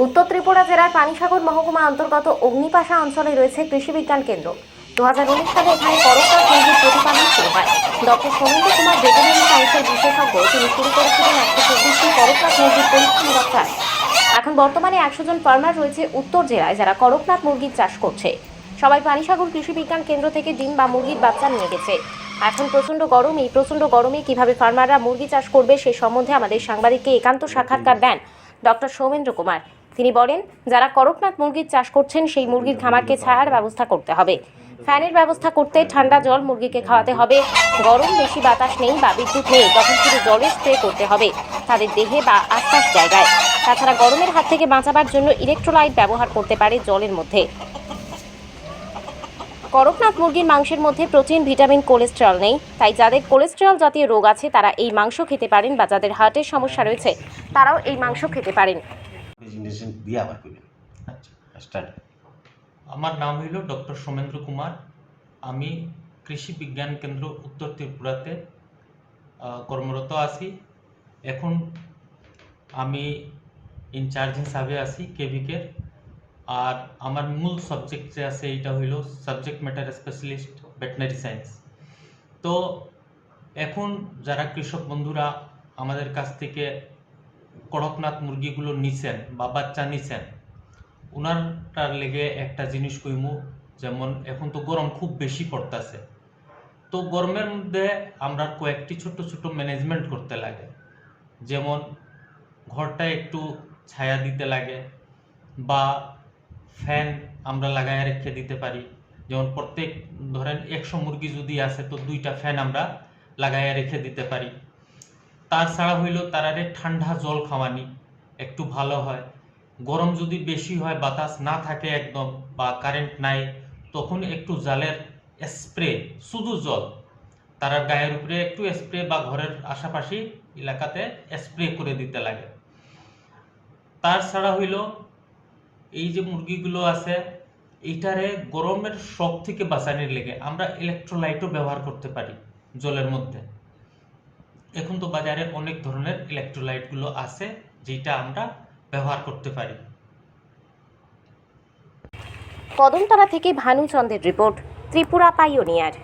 উত্তর ত্রিপুরা জেলার পানিসাগর মহকুমা অন্তর্গত অগ্নিপাশা অঞ্চলে রয়েছে কৃষি বিজ্ঞান কেন্দ্র। দু হাজার উনিশ সালে এখানে করকনাথ মুরগির প্রতিপালন শুরু হয়। ডক্টর সৌমেন্দ্র কুমার ভেটেরিনারি সায়েন্সের বিশেষজ্ঞ, তিনি শুরু করেছিলেন একশো চব্বিশটি করকনাথ মুরগির পরীক্ষামূলক চাষ এখন বর্তমানে একশো জন ফার্মার রয়েছে উত্তর জেলায় যারা করকনাথ মুরগির চাষ করছে। সবাই পানিসাগর কৃষি বিজ্ঞান কেন্দ্র থেকে ডিম বা মুরগির বাচ্চা নিয়ে গেছে। এখন প্রচণ্ড গরম, এই প্রচণ্ড গরমে কীভাবে ফার্মাররা মুরগি চাষ করবে সে সম্বন্ধে আমাদের সাংবাদিককে একান্ত সাক্ষাৎকার দেন ডক্টর সৌমেন্দ্র কুমার। তিনি বলেন, যারা করকনাথ মুরগির চাষ করছেন, সেই মুরগির খামারকে ছায়ার ব্যবস্থা করতে হবে। ফ্যানের ব্যবস্থা করতে ঠান্ডা জল মুরগিকে খাওয়াতে হবে। গরম, বেশি বাতাস নেই বা বিদ্যুৎ নেই, তখন শুধু জলের স্প্রে করতে হবে তাদের দেহে বা আশপাশ জায়গায়। তাছাড়া গরমের হাত থেকে বাঁচাবার জন্য ইলেকট্রোলাইট ব্যবহার করতে পারে জলের মধ্যে। করকনাথ মুরগির মাংসের মধ্যে প্রোটিন, ভিটামিন, কোলেস্টেরল নেই। তাই যাদের কোলেস্টেরল জাতীয় রোগ আছে, তারা এই মাংস খেতে পারেন বা যাদের হার্টের সমস্যা রয়েছে, তারাও এই মাংস খেতে পারেন। প্রেজেন্টেশন দিয়ে আবার করবেন আচ্ছা। স্টার্ট আমার নাম হইল ডক্টর সোমেন্দ্র কুমার। আমি কৃষি বিজ্ঞান কেন্দ্র উত্তর ত্রিপুরাতে কর্মরত আছি। এখন আমি ইনচার্জ হিসাবে আছি কেভিকের আর আমার মূল সাবজেক্ট যে আছে এইটা হইল subject matter specialist veterinary science তো এখন যারা কৃষক বন্ধুরা আমাদের কাছ থেকে কড়কনাথ মুরগিগুলো নিছেন, বা বাচ্চা নিছেন ওনারটার লেগে একটা জিনিস কইমু, যেমন এখন তো গরম খুব বেশি পড়তেছে। তো গরমের মধ্যে আমরা কয়েকটি ছোট ছোট ম্যানেজমেন্ট করতে লাগে। যেমন ঘরটা একটু ছায়া দিতে লাগে, বা ফ্যান আমরা লাগায় রেখে দিতে পারি। যেমন প্রত্যেক, ধরেন একশো মুরগি যদি আছে, তো দুইটা ফ্যান আমরা লাগায় রেখে দিতে পারি। তাছাড়া হইল তারারে ঠান্ডা জল খাওয়ানি, একটু ভালো হয়। গরম যদি বেশি হয়, বাতাস না থাকে একদম বা কারেন্ট নাই, তখন একটু জালের স্প্রে শুধু জল। তার গায়ের উপরে একটু স্প্রে বা ঘরের আশাপাশি এলাকাতে স্প্রে করে দিতে লাগে। তার ছাড়া হইল এই যে মুরগিগুলো আছে, এইটারে গরমের শক থেকে বাঁচানোর লেগে আমরা ইলেকট্রোলাইটও ব্যবহার করতে পারি জলের মধ্যে। এখন তো বাজারে অনেক ধরনের ইলেকট্রোলাইটগুলো আছে যেটা আমরা ব্যবহার করতে পারি। কদমতলা থেকে ভানুচন্দ্রের রিপোর্ট, ত্রিপুরা পাইওনিয়ার